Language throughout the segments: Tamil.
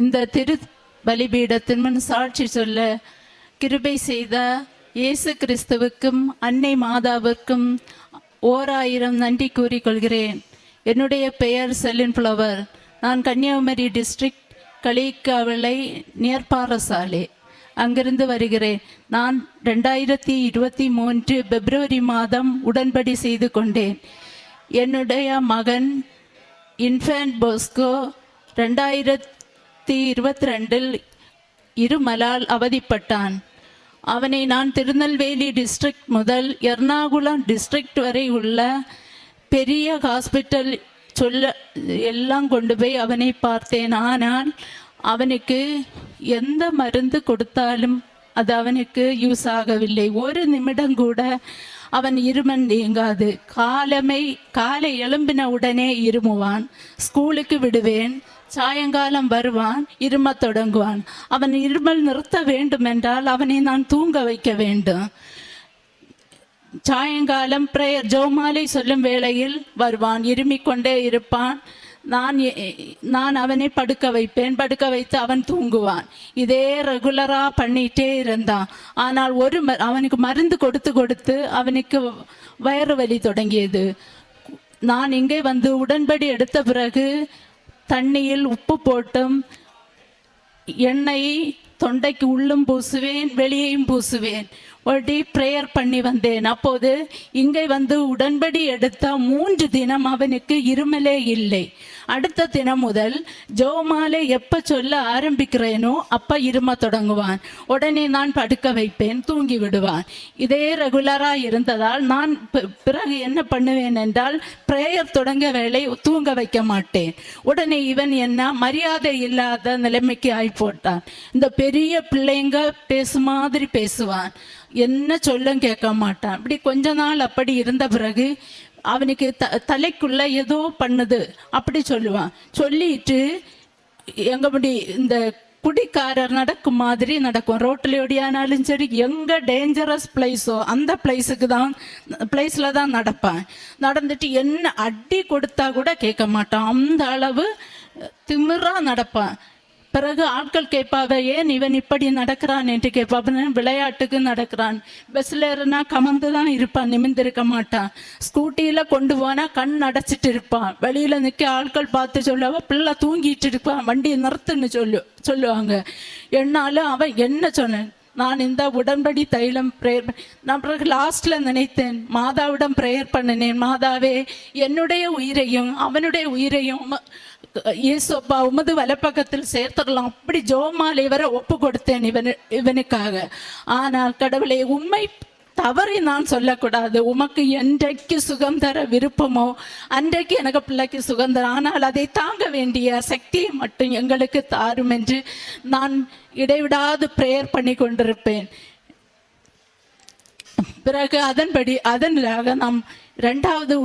இந்த திரு பலிபீடத்தின் முன் சாட்சி சொல்ல கிருபை செய்த இயேசு கிறிஸ்துவுக்கும் அன்னை மாதாவிற்கும் ஓர் ஆயிரம் நன்றி கூறிக்கொள்கிறேன். என்னுடைய பெயர் செல்லின் ஃப்ளவர் நான் கன்னியாகுமரி டிஸ்ட்ரிக்ட் களிக்காவளை நியர்பாரசாலை அங்கிருந்து வருகிறேன். நான் ரெண்டாயிரத்தி இருபத்தி மூன்று பிப்ரவரி மாதம் உடன்படி செய்து கொண்டேன். என்னுடைய மகன் இன்ஃபேன்ட் போஸ்கோ ரெண்டாயிரத்தி இருபத்தி ரெண்டில் இருமலால் அவதிப்பட்டான். அவனை நான் திருநெல்வேலி டிஸ்ட்ரிக்ட் முதல் எர்ணாகுளம் டிஸ்ட்ரிக்ட் வரை உள்ள பெரிய ஹாஸ்பிட்டல் சொல்ல எல்லாம் கொண்டு போய் அவனை பார்த்தேன். ஆனால் அவனுக்கு எந்த மருந்து கொடுத்தாலும் அது அவனுக்கு யூஸ் ஆகவில்லை. ஒரு நிமிடம் கூட அவன் இருமன் நீங்காது. காலமை காலை எழும்பின உடனே இருமுவான். ஸ்கூலுக்கு விடுவேன். சாயங்காலம் வருவான். இரும தொடங்குவான். அவன் இருமல் நிறுத்த வேண்டும் என்றால் அவனை நான் தூங்க வைக்க வேண்டும். சாயங்காலம் பிரேயர் ஜோமாலை சொல்லும் வேளையில் வருவான். இருமிக்கொண்டே இருப்பான். நான் எ- நான் அவனை படுக்க வைப்பேன். படுக்க வைத்து அவன் தூங்குவான். இதே ரெகுலரா பண்ணிட்டே இருந்தான். ஆனால் ஒரு ம- அவனுக்கு மருந்து கொடுத்து கொடுத்து அவனுக்கு வயிறு வலி தொடங்கியது. நான் இங்கே வந்து உடன்படி எடுத்த பிறகு தண்ணியில் உப்பு போட்டும் எண்ணெய் தொண்டைக்கு உள்ளும் பூசுவேன் வெளியேயும் பூசுவேன். ஒடி ப்ரேயர் பண்ணி வந்தேன். அப்போது இங்கே வந்து உடன்படி எடுத்த மூன்று தினம் அவனுக்கு இருமலே இல்லை. அடுத்த தினம் முதல் ஜோமாலை எப்ப சொல்ல ஆரம்பிக்கிறேனோ அப்ப இரும தொடங்குவான். உடனே நான் படுக்க வைப்பேன் தூங்கி விடுவான். இதே ரெகுலரா இருந்ததால் நான் பிறகு என்ன பண்ணுவேன் என்றால் பிரேயர் தொடங்க வேலை தூங்க வைக்க மாட்டேன். உடனே இவன் என்ன மரியாதை இல்லாத நிலைமைக்கு ஆகி போட்டான் இந்த பெரிய பெரிய பிள்ளைங்க பேசு மாதிரி பேசுவான். என்ன சொல்லும் கேட்க மாட்டான். இப்படி கொஞ்ச நாள் அப்படி இருந்த பிறகு அவனுக்கு த தலைக்குள்ள ஏதோ பண்ணுது. அப்படி சொல்லுவான். சொல்லிட்டு எங்க முடி இந்த குடிக்காரர் நடக்கும் மாதிரி நடக்கும். ரோட்டில் ஓடியானாலும் சரி எங்கே டேஞ்சரஸ் பிளேஸோ அந்த பிளேஸுக்கு தான் பிளேஸில் தான் நடப்பான். நடந்துட்டு என்ன அடி கொடுத்தா கூட கேட்க மாட்டான். அந்த அளவு திமிராக நடப்பான். பிறகு ஆட்கள் கேட்பாவ ஏன் இவன் இப்படி நடக்கிறான்? என்று கேட்பாவ விளையாட்டுக்கு நடக்கிறான். பஸ்ல ஏறினா கமந்து தான் இருப்பான் நிமிந்திருக்க மாட்டான். ஸ்கூட்டியில கொண்டு போனா கண் அடைச்சிட்டு இருப்பான். வெளியில நிக்க ஆட்கள் பார்த்து சொல்லுவா பிள்ளை தூங்கிட்டு இருப்பான் வண்டியை நிறுத்துன்னு சொல்லு சொல்லுவாங்க. என்னாலும் அவன் என்ன சொன்னேன்? நான் இந்த உடன்படி தைலம் ப்ரேயர் நான் பிறகு லாஸ்ட்ல நினைத்தேன் மாதாவிடம் ப்ரேயர் பண்ணினேன் மாதாவே என்னுடைய உயிரையும் அவனுடைய உயிரையும் இயேசு இயேசுப்பா உமது வலப்பக்கத்தில் சேர்த்துக்கலாம் அப்படி ஜோமாலை வரை ஒப்பு கொடுத்தேன் இவனு இவனுக்காக. ஆனால் கடவுளே உண்மை தவறி நான் சொல்லக்கூடாது. உமக்கு என்றைக்கு சுகம் தர விருப்பமோ அன்றைக்கு எனக்கு பிள்ளைக்கு சுகம் தர. ஆனால் அதை தாங்க வேண்டிய சக்தியை மட்டும் எங்களுக்கு தாரும் என்று நான் இடைவிடாது ப்ரேயர் பண்ணி கொண்டிருப்பேன். பிறகு அதன்படி அதனாக நாம் இரண்டாவது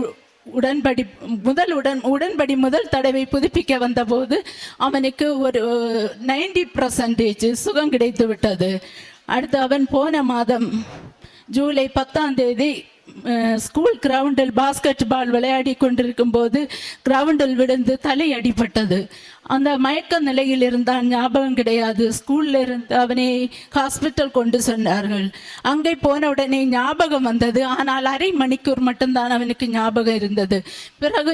உடன்படி முதல் உடன் உடன்படி முதல் தடவை புதுப்பிக்க வந்தபோது அவனுக்கு ஒரு நைன்டி பர்சன்டேஜ் சுகம் கிடைத்து விட்டது அடுத்து அவன் போன மாதம் ஜூலை பத்தாம் தேதி ஸ்கூல் கிரவுண்டில் பாஸ்கெட் பால் விளையாடி கொண்டிருக்கும் போது கிரவுண்டில் விழுந்து தலை அடிபட்டது அந்த மயக்க நிலையில் இருந்தான் ஞாபகம் கிடையாது. ஸ்கூல்ல இருந்து அவனை ஹாஸ்பிட்டல் கொண்டு சென்றார்கள். அங்கே போன உடனே ஞாபகம் வந்தது. ஆனால் அரை மணிக்கூர் மட்டும்தான் அவனுக்கு ஞாபகம் இருந்தது. பிறகு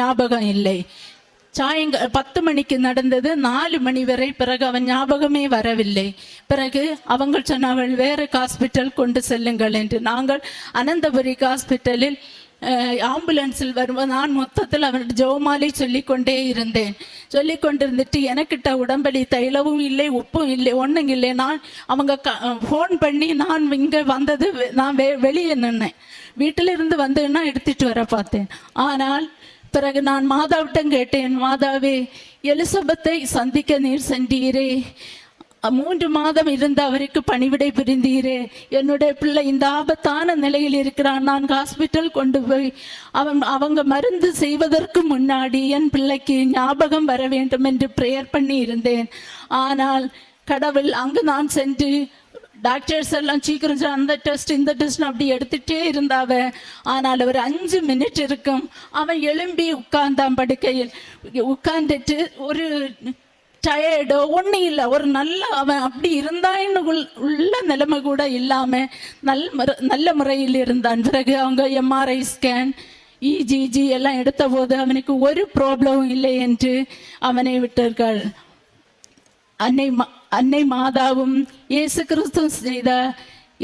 ஞாபகம் இல்லை. சாயங்க பத்து மணிக்கு நடந்தது. நாலு மணி வரை பிறகு அவன் ஞாபகமே வரவில்லை. பிறகு அவங்க சொன்னார்கள் வேறு ஹாஸ்பிட்டல் கொண்டு செல்லுங்கள் என்று. நாங்கள் அனந்தபுரி ஹாஸ்பிட்டலில் ஆம்புலன்ஸில் வரும்போது நான் மொத்தத்தில் அவன் ஜோமாலை சொல்லிக்கொண்டே இருந்தேன். சொல்லி கொண்டிருந்துட்டு எனக்கிட்ட உடம்படி தைலவும் இல்லை உப்பும் இல்லை ஒன்றும் இல்லை. நான் அவங்க க ஃபோன் பண்ணி நான் இங்கே வந்தது நான் வெ வெளியே நின்னேன். வீட்டிலிருந்து வந்தேன்னா எடுத்துட்டு வர பார்த்தேன். ஆனால் பிறகு நான் மாதாவிட்டம் கேட்டேன் மாதாவே எலிசபெத்தை சந்திக்க நீர் சென்றீரே. மூன்று மாதம் இருந்த அவருக்கு பணிவிடை புரிந்தீரே. என்னுடைய பிள்ளை இந்த ஆபத்தான நிலையில் இருக்கிறான். நான் ஹாஸ்பிட்டல் கொண்டு போய் அவன் அவங்க மருந்து செய்வதற்கு முன்னாடி என் பிள்ளைக்கு ஞாபகம் வர வேண்டும் என்று ப்ரேயர் பண்ணி இருந்தேன் ஆனால் கடவுள் அங்கு நான் சென்று டாக்டர்ஸ் எல்லாம் சீக்கிரம் அந்த டெஸ்ட் இந்த டெஸ்ட் அப்படி எடுத்துட்டே இருந்தாவ ஆனால் ஒரு அஞ்சு மினிட் இருக்கும். அவன் எழும்பி உட்கார்ந்தான் படுக்கையில். உட்கார்ந்துட்டு ஒரு டயர்டோ ஒன்றும் இல்லை. ஒரு நல்ல அவன் அப்படி இருந்தான்னு உள்ள நிலைமை கூட இல்லாமல் நல் நல்ல முறையில் இருந்தான். பிறகு அவங்க எம்ஆர்ஐ ஸ்கேன் இஜிஜி எல்லாம் எடுத்த போது அவனுக்கு ஒரு ப்ராப்ளமும் இல்லை என்று அவனை விட்டார்கள் அன்னை மா- அன்னை மாதாவும் இயேசு கிறிஸ்துவும் செய்த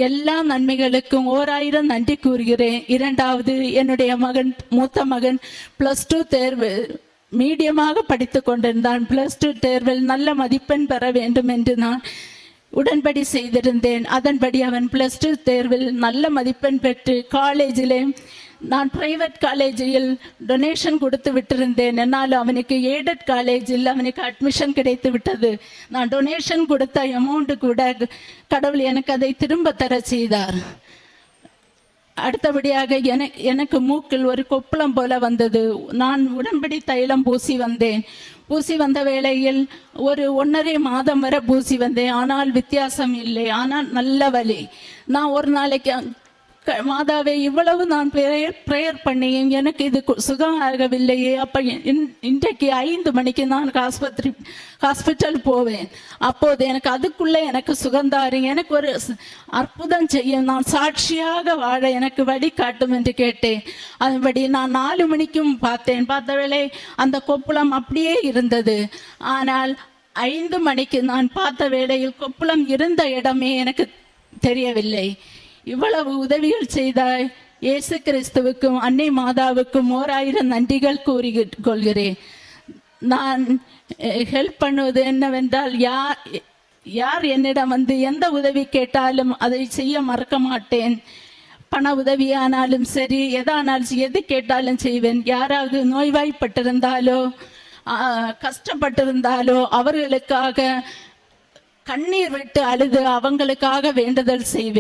எல்லா நன்மைகளுக்கும் ஓராயிரம் நன்றி கூறுகிறேன். இரண்டாவது என்னுடைய மகன் மூத்த மகன் ப்ளஸ் டூ தேர்வு மீடியமாக படித்து கொண்டிருந்தான். ப்ளஸ் டூ தேர்வில் நல்ல மதிப்பெண் பெற வேண்டும் என்று நான் உடன்படி செய்திருந்தேன். அதன்படி அவன் ப்ளஸ் டூ தேர்வில் நல்ல மதிப்பெண் பெற்று காலேஜிலே நான் பிரைவேட் காலேஜில் டொனேஷன் கொடுத்து விட்டிருந்தேன். என்னால் அவனுக்கு எய்டட் காலேஜில் அவனுக்கு அட்மிஷன் கிடைத்து விட்டது. நான் டொனேஷன் கொடுத்த அமௌண்ட்டு கூட கடவுள் எனக்கு அதை திரும்ப தர செய்தார். அடுத்தபடியாக என எனக்கு மூக்கில் ஒரு கொப்பளம் போல வந்தது. நான் உடன்படி தைலம் பூசி வந்தேன். பூசி வந்த வேளையில் ஒரு ஒன்றரை மாதம் வரை பூசி வந்தேன். ஆனால் வித்தியாசம் இல்லை. ஆனால் நல்ல வலி. நான் ஒரு நாளைக்கு மாதாவே இவ்வளவு நான் ப்ரேயர் ப்ரேயர் பண்ணியும் எனக்கு இது சுகமாகவில்லையே சுகம் ஆகவில்லையே அப்போ இன்- இன்றைக்கு ஐந்து மணிக்கு நான் ஆஸ்பத்திரி ஹாஸ்பிட்டல் போவேன். அப்போது எனக்கு அதுக்குள்ளே எனக்கு சுகந்தாரு எனக்கு ஒரு அற்புதம் செய்யும். நான் சாட்சியாக வாழ எனக்கு வழி காட்டும் என்று கேட்டேன். அதுபடி நான் நாலு மணிக்கும் பார்த்தேன். பார்த்த வேலை அந்த கொப்புளம் அப்படியே இருந்தது. ஆனால் ஐந்து மணிக்கு நான் பார்த்த வேளையில் கொப்புளம் இருந்த இடமே எனக்கு தெரியவில்லை. இவ்வளவு உதவிகள் செய்தாய். இயேசு கிறிஸ்துவுக்கும் அன்னை மாதாவுக்கும் ஓராயிரம் நன்றிகள் கூறி கொள்கிறேன். நான் ஹெல்ப் பண்ணுவது என்னவென்றால் யார் யார் என்னிடம் வந்து எந்த உதவி கேட்டாலும் அதை செய்ய மறக்க மாட்டேன். பண உதவியானாலும் சரி எதானாலும் எது கேட்டாலும் செய்வேன். யாராவது நோய்வாய்ப்பட்டிருந்தாலோ கஷ்டப்பட்டிருந்தாலோ அவர்களுக்காக கண்ணீர் விட்டு அழுது அவங்களுக்காக வேண்டுதல் செய்வேன்.